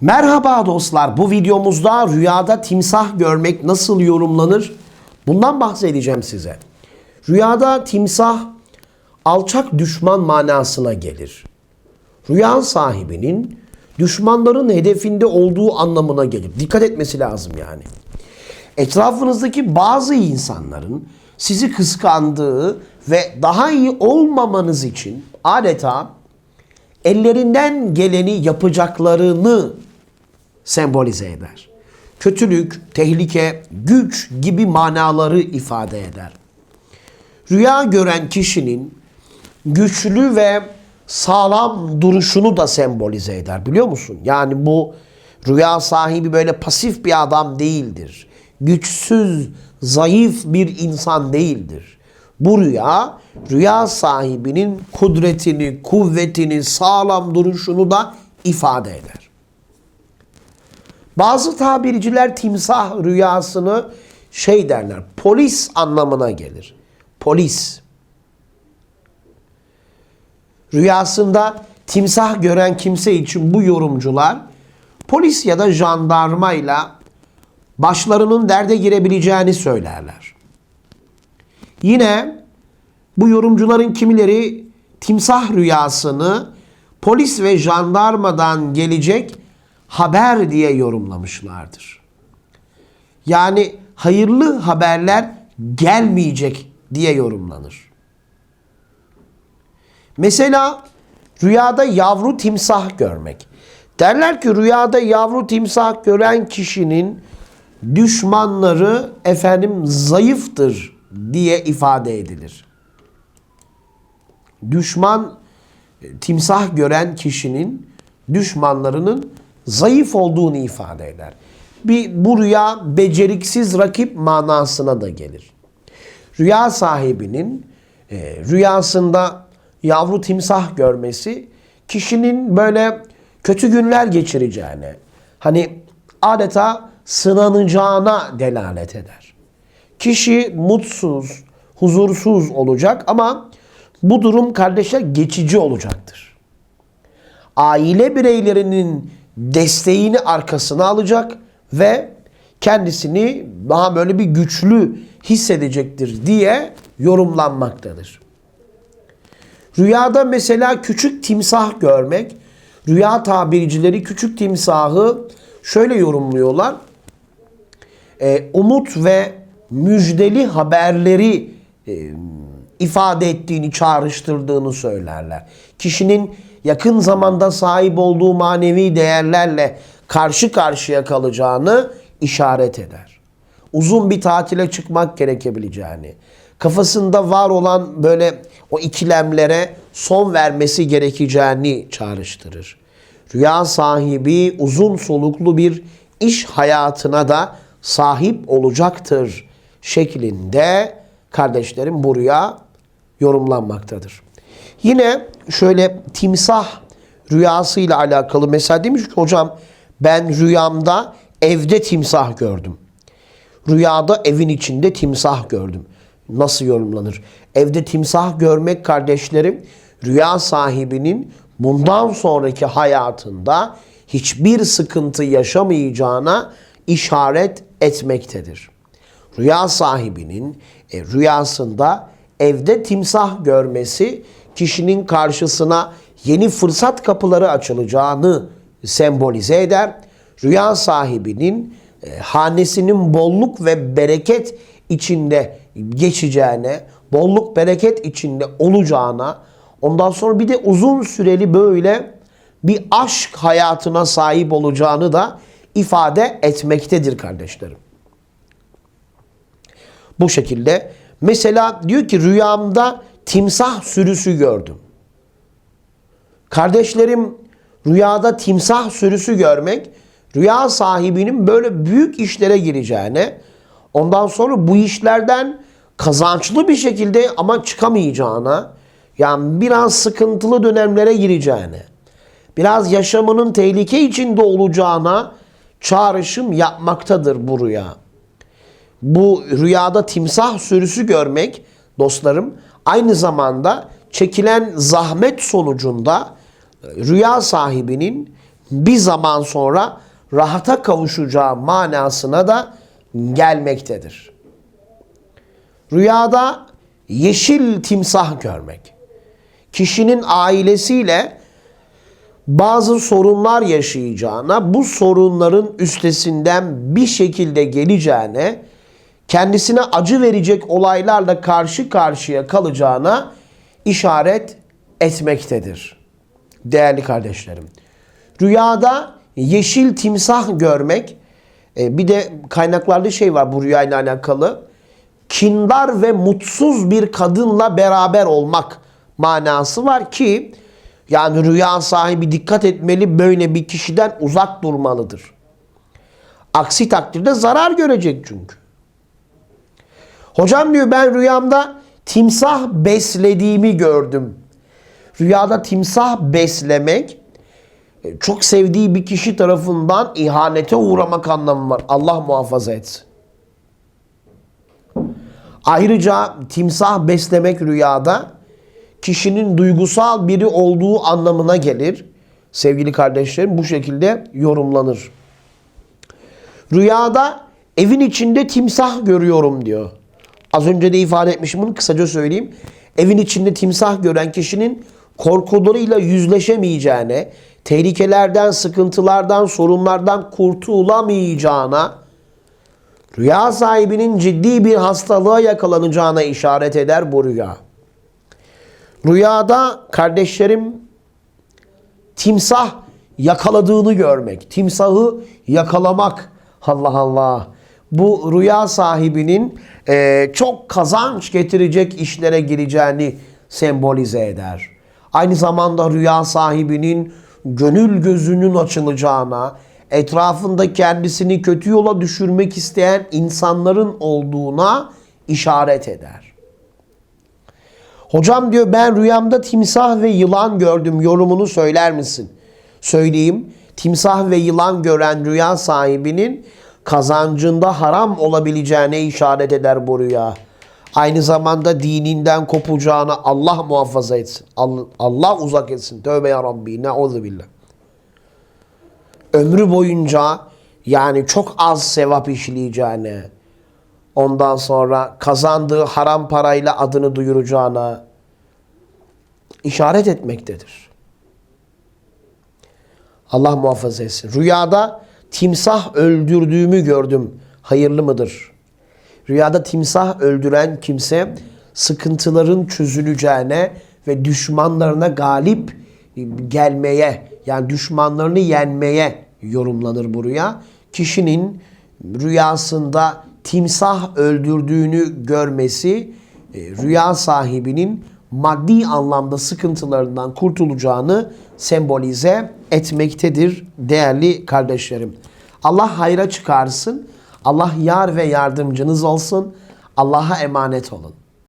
Merhaba dostlar. Bu videomuzda rüyada timsah görmek nasıl yorumlanır? Bundan bahsedeceğim size. Rüyada timsah alçak düşman manasına gelir. Rüya sahibinin düşmanların hedefinde olduğu anlamına gelir. Dikkat etmesi lazım yani. Etrafınızdaki bazı insanların sizi kıskandığı ve daha iyi olmamanız için adeta ellerinden geleni yapacaklarını sembolize eder. Kötülük, tehlike, güç gibi manaları ifade eder. Rüya gören kişinin güçlü ve sağlam duruşunu da sembolize eder biliyor musun? Yani bu rüya sahibi böyle pasif bir adam değildir. Güçsüz, zayıf bir insan değildir. Bu rüya, rüya sahibinin kudretini, kuvvetini, sağlam duruşunu da ifade eder. Bazı tabirciler timsah rüyasını şey derler, polis anlamına gelir. Polis. Rüyasında timsah gören kimse için bu yorumcular polis ya da jandarmayla başlarının derde girebileceğini söylerler. Yine bu yorumcuların kimileri timsah rüyasını polis ve jandarmadan gelecek haber diye yorumlamışlardır. Yani hayırlı haberler gelmeyecek diye yorumlanır. Mesela rüyada yavru timsah görmek. Derler ki rüyada yavru timsah gören kişinin düşmanları efendim zayıftır diye ifade edilir. Düşman e, timsah gören kişinin düşmanlarının zayıf olduğunu ifade eder. Bir bu rüya beceriksiz rakip manasına da gelir. Rüya sahibinin e, rüyasında yavru timsah görmesi kişinin böyle kötü günler geçireceğine, hani adeta sınanacağına delalet eder. Kişi mutsuz, huzursuz olacak ama bu durum kardeşler geçici olacaktır. Aile bireylerinin desteğini arkasına alacak ve kendisini daha böyle bir güçlü hissedecektir diye yorumlanmaktadır. Rüyada mesela küçük timsah görmek, rüya tabircileri küçük timsahı şöyle yorumluyorlar. Ee, umut ve müjdeli haberleri e, ifade ettiğini, çağrıştırdığını söylerler. Kişinin yakın zamanda sahip olduğu manevi değerlerle karşı karşıya kalacağını işaret eder. Uzun bir tatile çıkmak gerekebileceğini, kafasında var olan böyle o ikilemlere son vermesi gerekeceğini çağrıştırır. Rüya sahibi uzun soluklu bir iş hayatına da sahip olacaktır şeklinde kardeşlerim bu rüya yorumlanmaktadır. Yine şöyle timsah rüyasıyla alakalı mesela demiş ki hocam ben rüyamda evde timsah gördüm. Rüyada evin içinde timsah gördüm. Nasıl yorumlanır? Evde timsah görmek kardeşlerim rüya sahibinin bundan sonraki hayatında hiçbir sıkıntı yaşamayacağına işaret etmektedir. Rüya sahibinin e, rüyasında evde timsah görmesi kişinin karşısına yeni fırsat kapıları açılacağını sembolize eder. Rüya sahibinin e, hanesinin bolluk ve bereket içinde geçeceğine, bolluk bereket içinde olacağına, ondan sonra bir de uzun süreli böyle bir aşk hayatına sahip olacağını da ifade etmektedir kardeşlerim. Bu şekilde mesela diyor ki rüyamda timsah sürüsü gördüm. Kardeşlerim rüyada timsah sürüsü görmek rüya sahibinin böyle büyük işlere gireceğine ondan sonra bu işlerden kazançlı bir şekilde ama çıkamayacağına yani biraz sıkıntılı dönemlere gireceğine biraz yaşamının tehlike içinde olacağına çağrışım yapmaktadır bu rüya. Bu rüyada timsah sürüsü görmek dostlarım aynı zamanda çekilen zahmet sonucunda rüya sahibinin bir zaman sonra rahata kavuşacağı manasına da gelmektedir. Rüyada yeşil timsah görmek. Kişinin ailesiyle bazı sorunlar yaşayacağına, bu sorunların üstesinden bir şekilde geleceğine, kendisine acı verecek olaylarla karşı karşıya kalacağına işaret etmektedir. Değerli kardeşlerim. Rüyada yeşil timsah görmek, e, bir de kaynaklarda şey var bu rüyayla alakalı. Kindar ve mutsuz bir kadınla beraber olmak manası var ki yani rüya sahibi dikkat etmeli böyle bir kişiden uzak durmalıdır. Aksi takdirde zarar görecek çünkü. Hocam diyor ben rüyamda timsah beslediğimi gördüm. Rüyada timsah beslemek e, çok sevdiği bir kişi tarafından ihanete uğramak anlamı var. Allah muhafaza etsin. Ayrıca timsah beslemek rüyada kişinin duygusal biri olduğu anlamına gelir. Sevgili kardeşlerim bu şekilde yorumlanır. Rüyada evin içinde timsah görüyorum diyor. Az önce de ifade etmişim bunu kısaca söyleyeyim. Evin içinde timsah gören kişinin korkularıyla yüzleşemeyeceğine, tehlikelerden, sıkıntılardan, sorunlardan kurtulamayacağına, rüya sahibinin ciddi bir hastalığa yakalanacağına işaret eder bu rüya. Rüyada kardeşlerim timsah yakaladığını görmek, timsahı yakalamak. Allah Allah. Bu rüya sahibinin e, çok kazanç getirecek işlere gireceğini sembolize eder. Aynı zamanda rüya sahibinin gönül gözünün açılacağına, etrafında kendisini kötü yola düşürmek isteyen insanların olduğuna işaret eder. Hocam diyor ben rüyamda timsah ve yılan gördüm yorumunu söyler misin? Söyleyeyim. Timsah ve yılan gören rüya sahibinin kazancında haram olabileceğine işaret eder bu rüya. Aynı zamanda dininden kopacağına Allah muhafaza etsin. Allah uzak etsin. Tövbe ya Rabbi. Neuzu billah. Ömrü boyunca yani çok az sevap işleyeceğine, ondan sonra kazandığı haram parayla adını duyuracağına işaret etmektedir. Allah muhafaza etsin. Rüyada timsah öldürdüğümü gördüm. Hayırlı mıdır? Rüyada timsah öldüren kimse sıkıntıların çözüleceğine ve düşmanlarına galip gelmeye yani düşmanlarını yenmeye yorumlanır bu rüya. Kişinin rüyasında timsah öldürdüğünü görmesi e, rüya sahibinin maddi anlamda sıkıntılarından kurtulacağını sembolize etmektedir değerli kardeşlerim. Allah hayra çıkarsın. Allah yar ve yardımcınız olsun. Allah'a emanet olun.